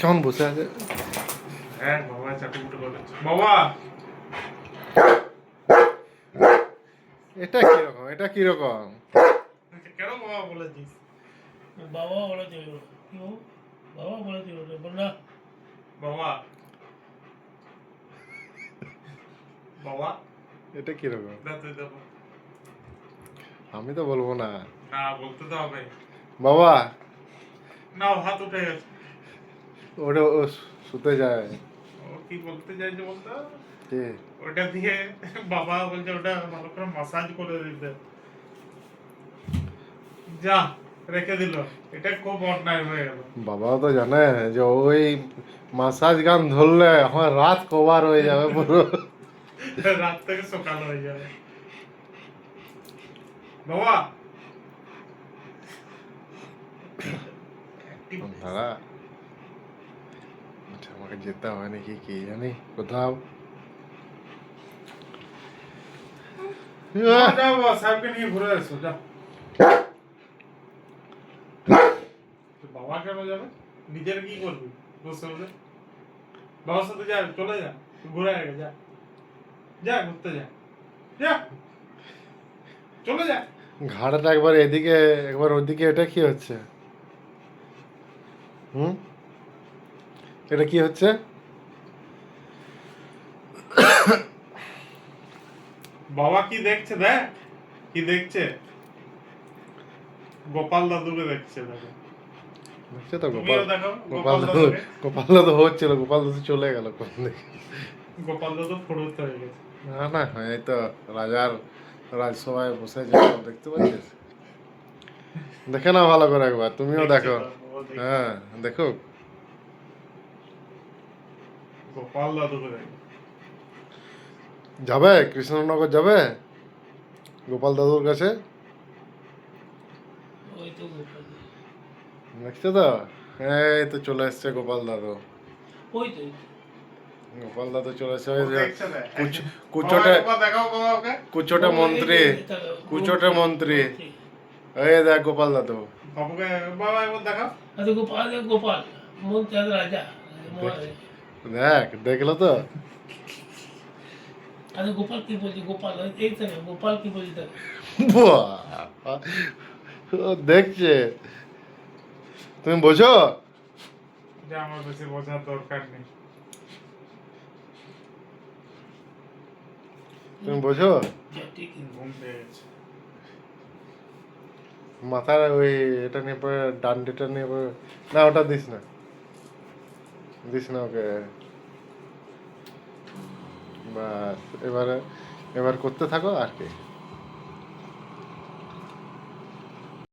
কেমন বসে আছে? হ্যাঁ বাবা চাটুকুটো বাবা! এটা কীরকম এটা কীরকম কেন বাবা বলেছিস বাবা বলেছে ওগুলো। কি বাবু? বাবা বলেছে বল। না। বাবা! বাবা! এটা কীরকম দা তুই দেবো আমি তো বলব না। না বলতে তো হবে। বাবা! না হাত উঠে গেছে। ওটা ও শুতে যায় ও কি বলতে চাইছে বলতে? কে? ওটা দিয়ে বাবা বলছে ওটা ভালো করে মাসাজ করে দিতে। যা রেখে দিল। এটা খুব অন্যায় হয়ে গেল। বাবাও তো জানে যে ওই মাসাজ গান ধরলে আমার রাত কভার হয়ে যাবে পুরো। রাত থেকে সকাল হয়ে যাবে। বাবা। আচ্ছা আমাকে যেতে হবে নাকি কি জানি কোথাও বাবা কেন যাবে নিজের কি করবি বাবার সাথে যা চলে যা ঘুরে আগে যা যা ঘুরতে যা যা চলে যা ঘাড়টা একবার এদিকে একবার ওদিকে এটা কি হচ্ছে? হুম? এটা কি হচ্ছে? বাবা কি দেখছে দেখ? কি দেখছে? গোপাল দাদুকে দেখছে দেখো। দেখছ তো গোপাল গোপাল গোপাল দাদু দাদুকে। গোপাল দাদু হচ্ছিল গোপাল দাদু চলে গেল কোন দিকে? গোপাল দাদু ফুরুত হয়ে গেছে। না না এই তো রাজার রাজসভায় বসে দেখতে পাচ্ছিস? দেখে না ভালো করে একবার তুমিও দেখো। হ্যাঁ দেখো গোপাল দাদুকে দেখো যাবে? কৃষ্ণনগর যাবে? গোপাল দাদুর কাছে? ওই তো গোপাল। দেখছ তো? এই তো চলে এসছে গোপাল দাদু। গোপাল দাদু চলে এসছে। কুচোটে কুচোটে মন্ত্রী। কুচোটে মন্ত্রী। এই দেখ গোপাল দাদু গোপাল গোপাল। মন্ত্রী রাজা। দেখ দেখল তো। আরে গোপাল কি বলছে? গোপাল এই তো গোপাল কি বলছে দেখো। দেখছে। তুমি বোঝো? আমার বেশি বোঝার দরকার নেই। তুমি বোঝো? মাথার ওই এটা নিয়ে পরে ডান্ডিটা নিয়ে পরে না ওটা দিস না। দিস না ওকে। বাস এবারে এবার করতে থাকো আর কি।